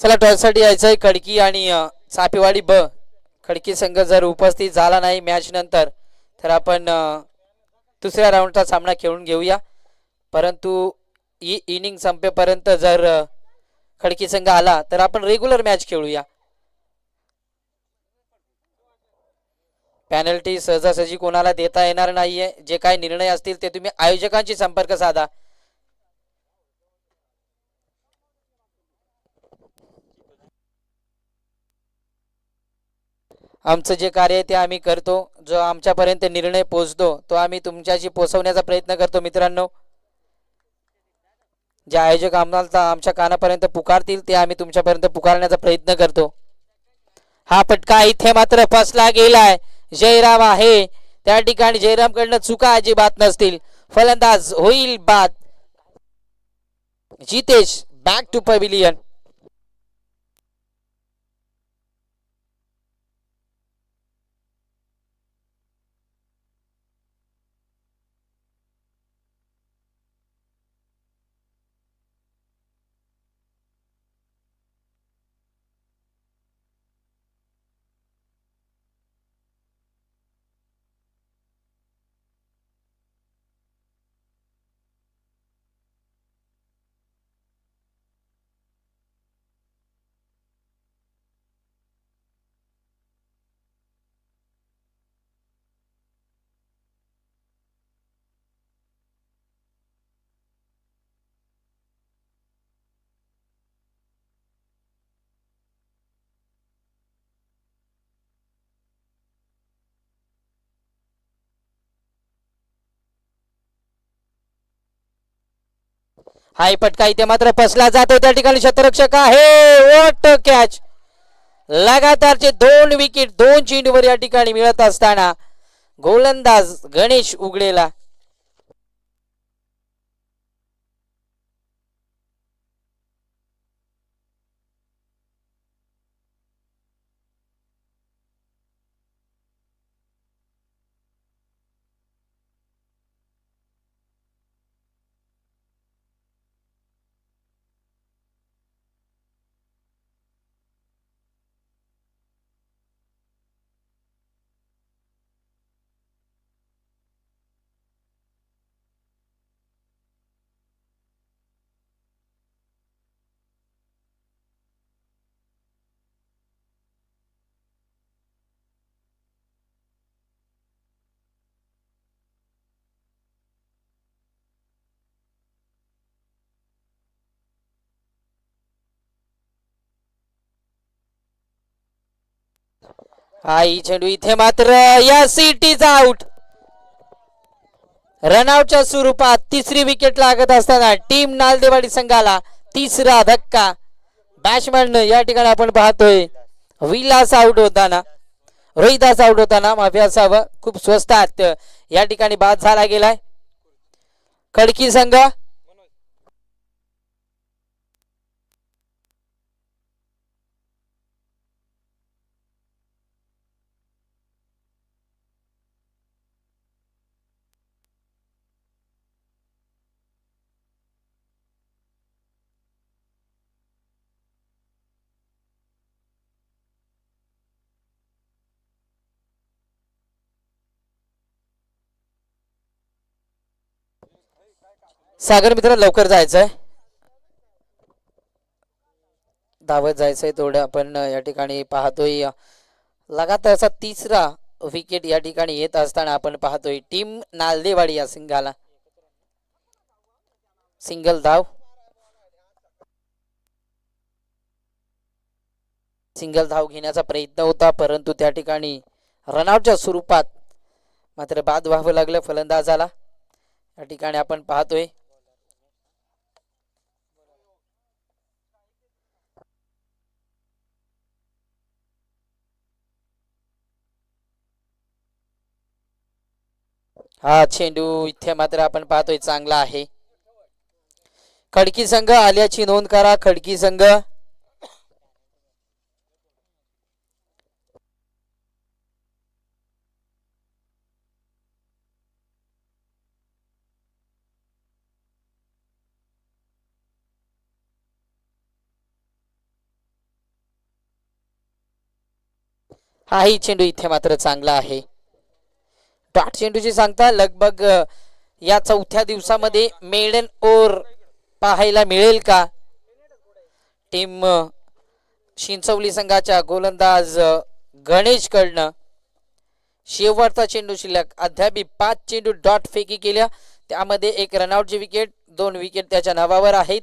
चला टॉससाठी यायचंय खडकी आणि सापेवाडी ब. खडकी संघ जर उपस्थित झाला नाही मॅच नंतर तर आपण दुसऱ्या राऊंडचा सामना खेळून घेऊया. परंतु ही इनिंग संपेपर्यंत जर खडकी संघ आला तर आपण रेग्युलर मॅच खेळूया. पॅनल्टी सहजासहजी कोणाला देता येणार नाहीये. जे काही निर्णय असतील ते तुम्ही आयोजकांशी संपर्क साधा. आमचं जे कार्य आहे ते आम्ही करतो. जो आमच्यापर्यंत निर्णय पोचतो तो आम्ही तुमच्याशी पोचवण्याचा प्रयत्न करतो मित्रांनो. जे आयोजक आम्हाला आमच्या कानापर्यंत पुकारतील ते आम्ही तुमच्यापर्यंत पुकारण्याचा प्रयत्न करतो. हा फटका इथे मात्र फसला गेलाय. जयराम आहे. त्या ठिकाणी जयरामकडनं चुका अजिबात नसतील. फलंदाज होईल बाद. जितेश बॅक टू पविलियन हाय पटका इथे मात्र फसला जातो त्या ठिकाणी शतरक्षक आहे. वॉट कॅच लगातारचे दोन विकेट दोन चेंडूवर या ठिकाणी मिळत असताना गोलंदाज गणेश उघडेला आई चेंडू इथे मात्र या सिटीचा आउट रनआउटच्या स्वरूपात तिसरी विकेट लागत असताना टीम नालदेवाडी संघाला तिसरा धक्का. बॅट्समॅन या ठिकाणी आपण पाहतोय विलास आउट होताना रोहिदास आउट होताना माफी असावं खूप स्वस्तात या ठिकाणी बाद झाला गेलाय. खडकी संघ सागर मित्र लवकर जायचंय. धावत जायचंय थोडं आपण या ठिकाणी पाहतोय लगातारचा तिसरा विकेट या ठिकाणी येत असताना आपण पाहतोय टीम नालदेवाडी या संघाला सिंगल धाव. सिंगल धाव घेण्याचा प्रयत्न होता परंतु त्या ठिकाणी रनआउटच्या स्वरूपात मात्र बाद व्हावं लागलं फलंदाजाला. या ठिकाणी आपण पाहतोय हा चेंडू इथे मात्र आपण पाहतोय चांगला आहे. खडकी संघ आल्याची नोंद करा. खडकी संघ. हाही चेंडू इथे मात्र चांगला आहे. डॉट चेंडूची सांगता लगभग या चौथ्या दिवसामध्ये मेडन ओर पाहायला मिळेल का? टीम शिंचवली संघाच्या गोलंदाज गणेश कडनं शेवटचा चेंडू शिल्लक. अद्याप पाच चेंडू डॉट फेकी केल्या. त्यामध्ये एक रनआउटची विकेट दोन विकेट त्याच्या नावावर आहेत.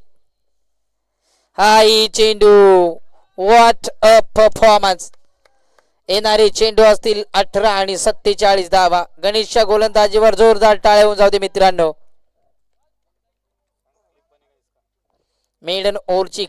हाय चेंडू. वॉट अ परफॉर्मन्स येणारे चेंडू असतील अठरा आणि सत्तेचाळीस धावा. गणेशच्या गोलंदाजीवर जोरदार टाळ्या होऊन जाऊ दे मित्रांनो. मेडन ओव्हरची